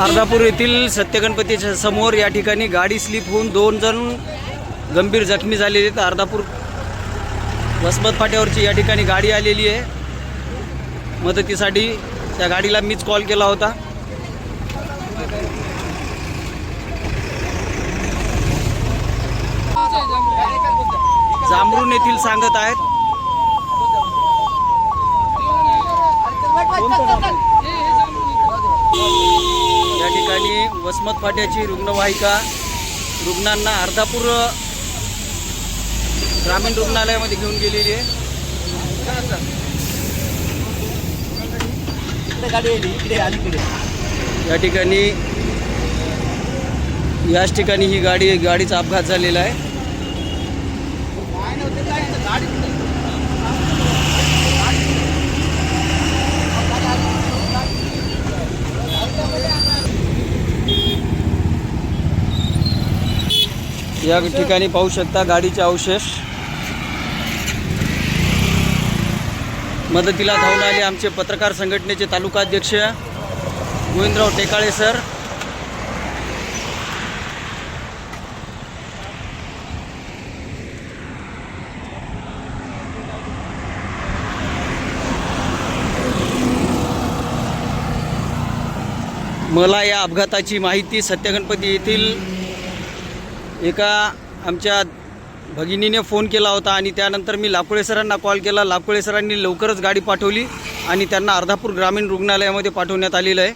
अर्धापूर येथील सत्यगणपतीच्या समोर या ठिकाणी गाडी स्लिप होऊन दोन जण गंभीर जखमी झालेले आहेत. अर्धापूर वसमत फाट्यावरची या ठिकाणी गाडी आलेली आहे. मदतीसाठी त्या गाडीला मीच कॉल केला होता. जांभरून येथील सांगत आहेत या ठिकाणी वसमत फाट्याची रुग्णवाहिका. रुग्णांना अर्धापूर ग्रामीण रुग्णालयामध्ये घेऊन गेलेली आहे. या ठिकाणी याच ठिकाणी ही गाडी गाडीचा अपघात झालेला आहे. या ठिकाणी पाहू शकता गाडीचे अवशेष. मदतीला धावून आले आमचे पत्रकार संघटनेचे तालुका अध्यक्ष गोविंदराव टेकाळे सर. मला या अपघाताची माहिती सत्यगणपती येथील एका आमच्या भगिनीने फोन केला होता आणि त्यानंतर मी लाकुळे सरांना कॉल केला. लाकुळे सरांनी लवकरच गाडी पाठवली आणि त्यांना अर्धापूर ग्रामीण रुग्णालयामध्ये पाठवण्यात आलेलं आहे.